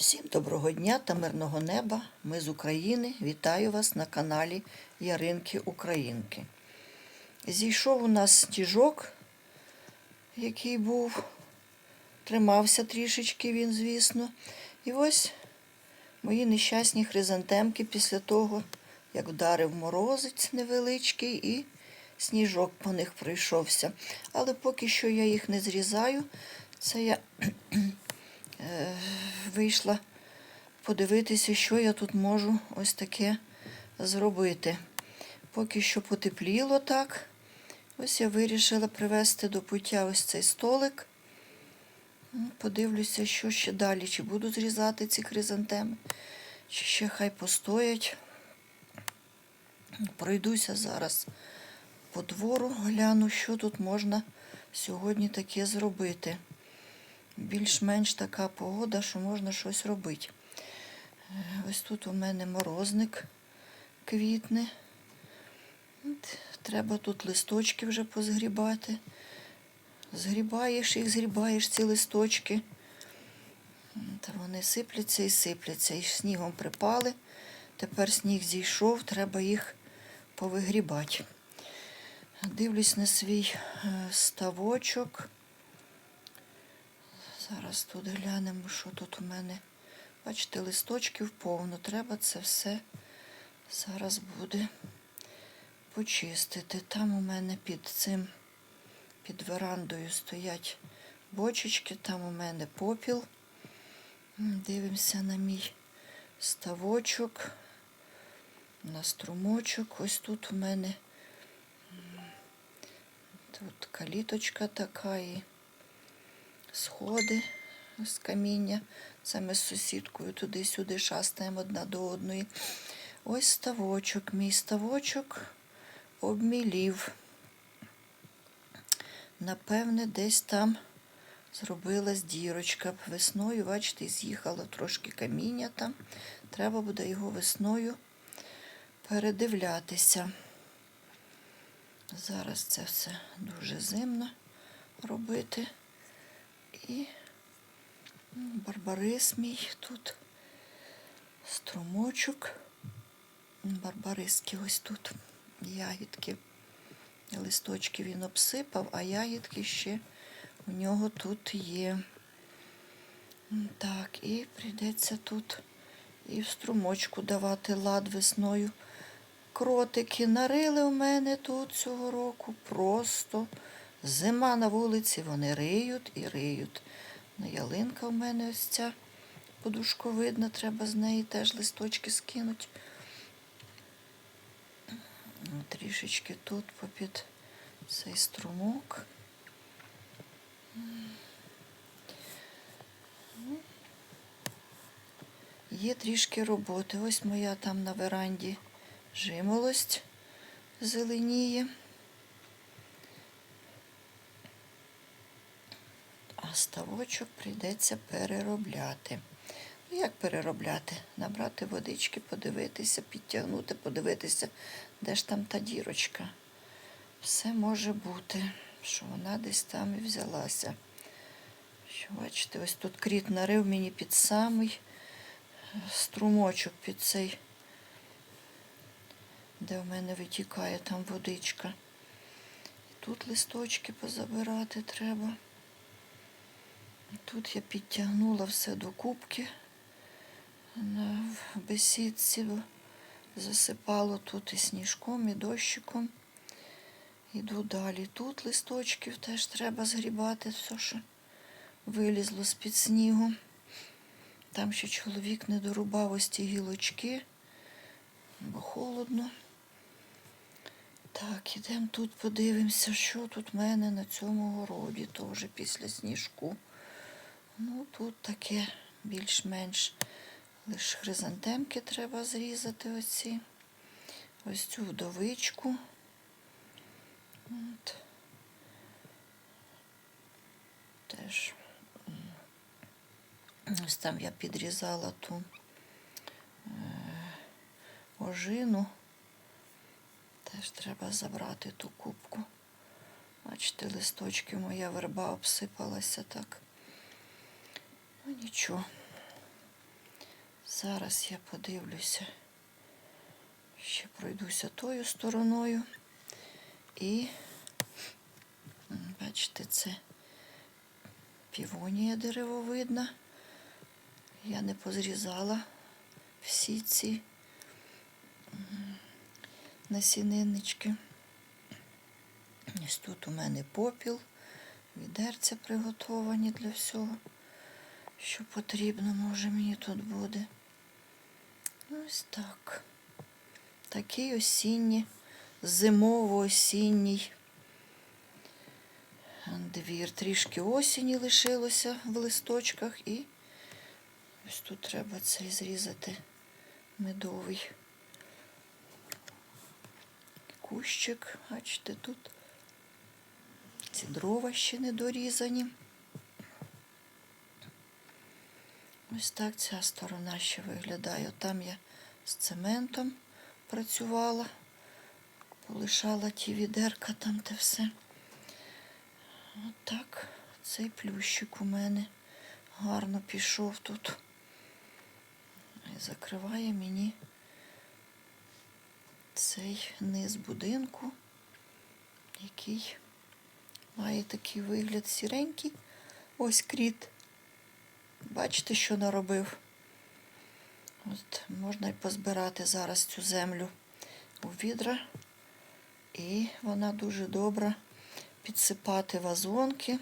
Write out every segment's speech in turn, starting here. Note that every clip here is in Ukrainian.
Всім доброго дня та мирного неба. Ми з України. Вітаю вас на каналі Яринки Українки. Зійшов у нас тіжок, який був, тримався трішечки він, звісно. І ось мої нещасні хризантемки після того, як вдарив морозець невеличкий і сніжок по них пройшовся. Але поки що я їх не зрізаю. Це я вийшла подивитися, що я тут можу ось таке зробити. Поки що потепліло так. Ось я вирішила привезти до пуття ось цей столик. Ну, Подивлюся, що ще далі, чи буду зрізати ці хризантеми, чи ще хай постоять. Пройдуся зараз по двору, гляну, що тут можна сьогодні таке зробити. Більш-менш така погода, що можна щось робити. Е, Ось тут у мене морозник квітне. Треба тут листочки вже позгрібати. Згрібаєш їх, згрібаєш ці листочки. Та вони сипляться і сипляться. І снігом припали. Тепер сніг зійшов, треба їх повигрібати. Дивлюсь на свій е, ставочок. Зараз тут глянемо, що тут у мене. Бачите, листочків повно. Треба це все зараз буде почистити. Там у мене під цим, під верандою стоять бочечки, там у мене попіл. Дивимося на мій ставочок, на струмочок. Ось тут у мене тут каліточка така і сходи з каміння. Це ми з сусідкою туди-сюди шастаємо одна до одної. Ось ставочок. Мій ставочок обмілів. Напевне, десь там зробилась дірочка. Весною, бачите, з'їхало трошки каміння там. Треба буде його весною передивлятися. Зараз це все дуже зимно робити. І барбарис мій тут. Струмочок. Барбариски ось тут. Ягідки. Листочки він обсипав, а ягідки ще у нього тут є. Так, і прийдеться тут і в струмочку давати лад весною. Кротики нарили у мене тут цього року. Просто зима на вулиці, вони риють і риють. Ну, ялинка у мене ось ця подушковидна, треба з неї теж листочки скинути. Ну, Трішечки тут попід цей струмок. Є трішки роботи. Ось моя там на веранді жимолость зеленіє. А ставочок прийдеться переробляти. Ну, як переробляти? Набрати водички, подивитися, підтягнути, подивитися, де ж там та дірочка. Все може бути, що вона десь там і взялася. Що, бачите, ось тут кріт нарив мені під самий е, струмочок, під цей, де в мене витікає там водичка. І тут листочки позабирати треба. Тут я підтягнула все до кубки в бесідці, засипало тут і сніжком, і дощиком. Іду далі. Тут листочків теж треба згрібати, все, що вилізло з-під снігу. Там ще чоловік не дорубав ось ті гілочки, бо холодно. Так, ідемо тут, подивимося, що тут в мене на цьому городі, теж після сніжку. Ну, тут таке більш-менш лише хризантемки треба зрізати оці. Ось цю вдовичку. От. Теж ось там я підрізала ту е, ожину. Теж треба забрати ту кубку. Бачите, листочки моя верба обсипалася так. Нічого. Зараз я подивлюся, ще пройдуся тою стороною. І, бачите, це півонія деревовидна. Я не позрізала всі ці насіниннички. Ось тут у мене попіл, відерця приготовані для всього, що потрібно, може, мені тут буде. Ось так. Такий осінній, зимово-осінній двір. Трішки осені лишилося в листочках і ось тут треба цей зрізати медовий кущик. Бачите, тут ці дрова ще не дорізані. Ось так ця сторона ще виглядає. Там я з цементом працювала, полишала ті відерка там те все. От цей плющик у мене гарно пішов тут. І закриває мені цей низ будинку, який має такий вигляд сіренький. Ось кріт. Бачите, що наробив? От можна й позбирати зараз цю землю у відра. І вона дуже добра підсипати вазонки.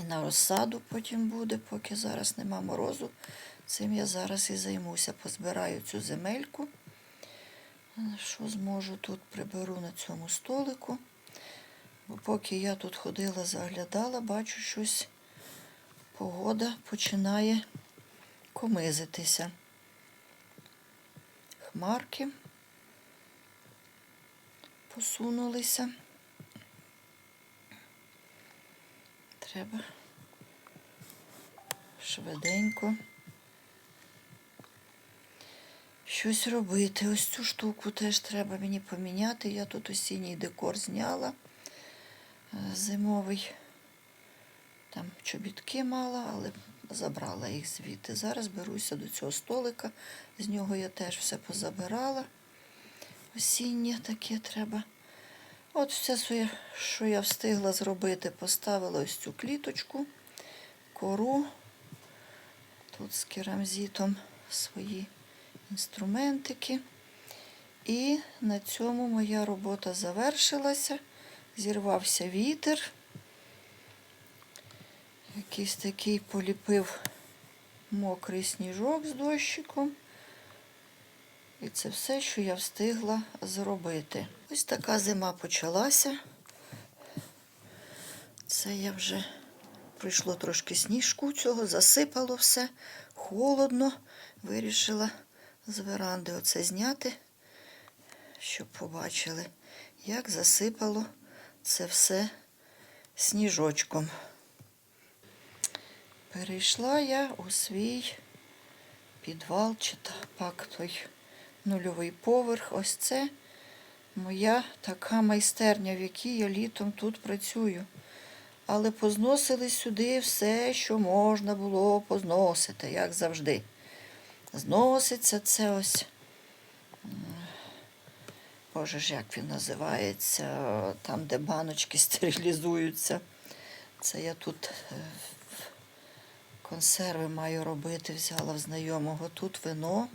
І на розсаду потім буде, поки зараз нема морозу. Цим я зараз і займуся. Позбираю цю земельку. Що зможу тут приберу на цьому столику. Бо поки я тут ходила, заглядала, бачу щось погода починає комизитися. Хмарки посунулися. Треба швиденько щось робити. Ось цю штуку теж треба мені поміняти. Я тут осінній декор зняла е, зимовий. Там чобітки мала, але забрала їх звідти. Зараз беруся до цього столика. З нього я теж все позабирала. Осіннє таке треба. От все, що я встигла зробити, поставила ось цю кліточку, кору. Тут з керамзитом свої інструментики. І на цьому моя робота завершилася. Зірвався вітер. Якийсь такий поліпив мокрий сніжок з дощиком. І це все, що я встигла зробити. Ось така зима почалася. Це я вже пройшло трошки сніжку цього, засипало все, холодно. Вирішила з веранди оце зняти, щоб побачили, як засипало це все сніжочком. Перейшла я у свій підвал чи пак той нульовий поверх. Ось це моя така майстерня, в якій я літом тут працюю. Але позносили сюди все, що можна було позносити, як завжди. Зноситься це ось. Боже ж, як він називається, там, де баночки стерилізуються. Це я тут е, консерви маю робити, взяла в знайомого. Тут вино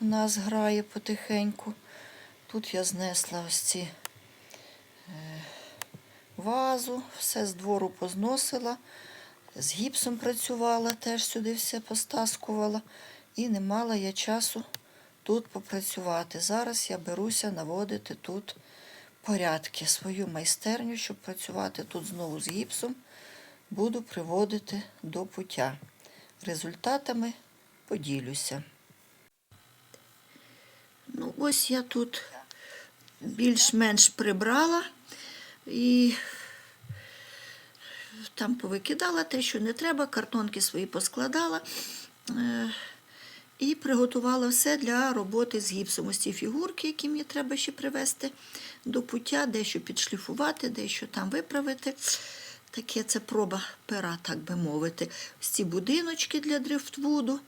у нас грає потихеньку. Тут я знесла ось ці е, вазу, все з двору позносила, з гіпсом працювала, теж сюди все постаскувала. І не мала я часу тут попрацювати. Зараз я беруся наводити тут порядки, свою майстерню, щоб працювати тут знову з гіпсом, буду приводити до пуття. Результатами поділюся. Ну, ось я тут більш-менш прибрала і там повикидала те, що не треба, картонки свої поскладала. Е, І приготувала все для роботи з гіпсом. Ось ці фігурки, які мені треба ще привезти до пуття, дещо підшліфувати, дещо там виправити. Таке це проба пера, так би мовити. Ці будиночки для дрифтвуду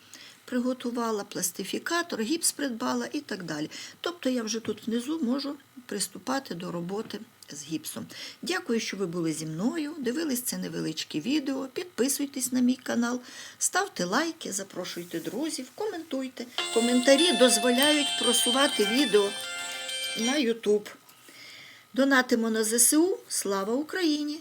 приготувала, пластифікатор, гіпс придбала і так далі. Тобто я вже тут внизу можу приступати до роботи з гіпсом. Дякую, що ви були зі мною. Дивились це невеличке відео. Підписуйтесь на мій канал, ставте лайки, запрошуйте друзів, коментуйте. Коментарі дозволяють просувати відео на YouTube. Донатимо на ЗСУ. Слава Україні!